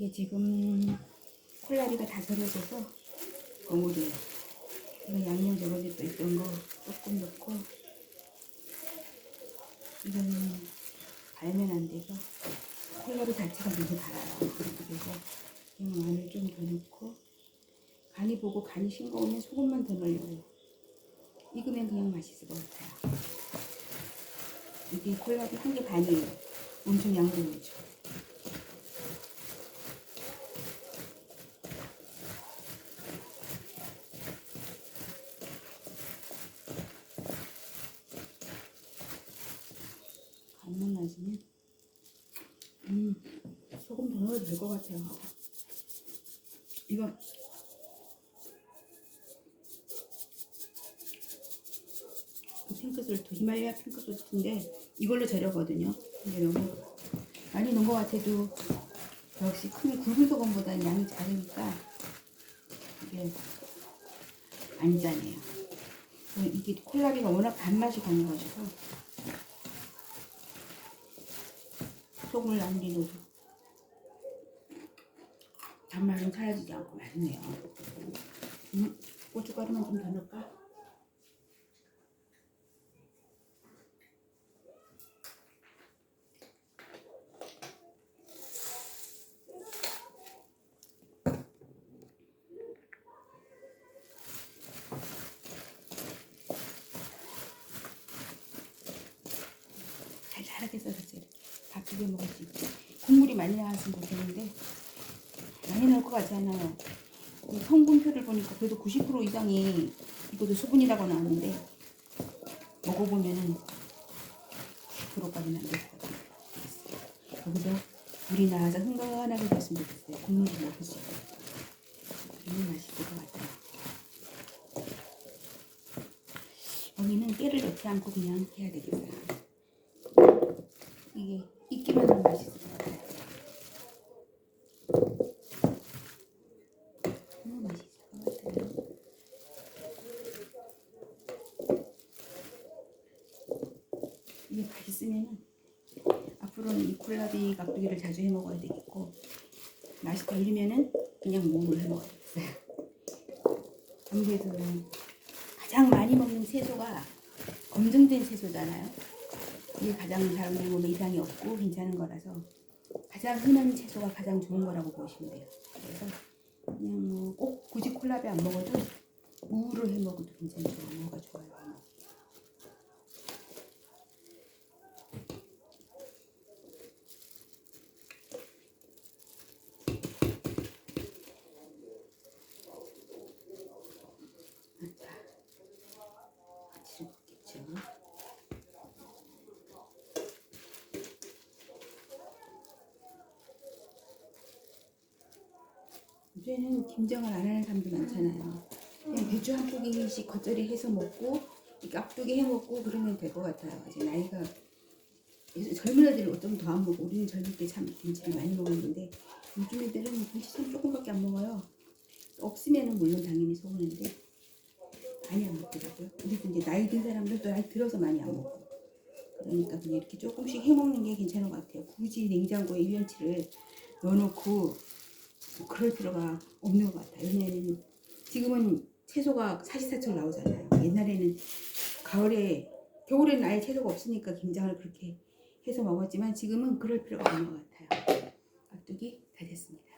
이게 지금 콜라비가 다 절여져서 거물이에요. 이거 양념 저번에 또 있던 거 조금 넣고 이거는 달면 안 돼서 콜라비 자체가 너무 달아요. 그래서 이 마늘 좀 더 넣고 간이 보고 간이 싱거우면 소금만 더 넣으려고요. 익으면 그냥 맛있을 것 같아요. 이게 콜라비 한 개 반이에요. 엄청 양분이죠. 간만 나지면 음 소금 더 넣어도 될 것 같아요. 이거 그 핑크솔트 히말라야 핑크솔트인데 이걸로 절여거든요. 근데 너무 많이 넣은 것 같아도 역시 큰 굵은 소금보다는 양이 작으니까 이게 안 짜네요. 이게 콜라비가 워낙 단맛이 강해가지고 아무리 넣어도 단맛은 사라지지 않고 맛있네요. 음, 고춧가루만 좀 더 넣을까? 잘 자라게 썰었어요. 비벼 먹을 수 있게. 국물이 많이 나왔으면 좋겠는데 많이 넣을 것 같지 않아요. 이 성분표를 보니까 그래도 90% 이상이 이것도 수분이라고 나왔는데 먹어보면은 90%까지는 안 될 것 같아요. 여기서 물이 나와서 흥건하게 됐으면 좋겠어요. 국물이 먹을 수 있게. 그러면 맛있을 것 같아요. 여기는 깨를 넣지 않고 그냥 해야 되겠어요. 이게 맛있을 것 같아요. 이게 맛있으면은 앞으로는 이 콜라비 깍두기를 자주 해 먹어야 되겠고 맛이 걸리면은 그냥 무를 해 먹어야겠어요. 아무래도 가장 많이 먹는 채소가 검증된 채소잖아요. 이게 가장 사람들이 몸에 이상이 없고 괜찮은 거라서 가장 흔한 채소가 가장 좋은 거라고 보시면 돼요. 그래서 그냥 뭐 꼭 굳이 콜라비 안 먹어도 무를 해 먹어도 괜찮죠. 무가 좋아요. 자, 같이 먹겠죠. 요새는 김장을 안 하는 사람도 많잖아요. 그냥 배추 한 포기씩 겉절이 해서 먹고 이 깍두기 해 먹고 그러면 될 것 같아요. 이제 나이가 젊은 애들은 좀더안 먹고 우리는 젊을 때 참 김치를 많이 먹었는데 요즘 애들은 김치 참 조금밖에 안 먹어요. 없으면은 물론 당연히 소문인데 많이 안 먹더라고요. 그래서 이제 나이 든 사람들도 나이 들어서 많이 안 먹고 그러니까 그냥 이렇게 조금씩 해 먹는 게 괜찮은 것 같아요. 굳이 냉장고에 1년치를 넣어놓고 뭐 그럴 필요가 없는 것 같아요. 왜냐하면 지금은 채소가 사시사철 나오잖아요. 옛날에는 가을에 겨울에는 아예 채소가 없으니까 김장을 그렇게 해서 먹었지만 지금은 그럴 필요가 없는 것 같아요. 깍두기 다 됐습니다.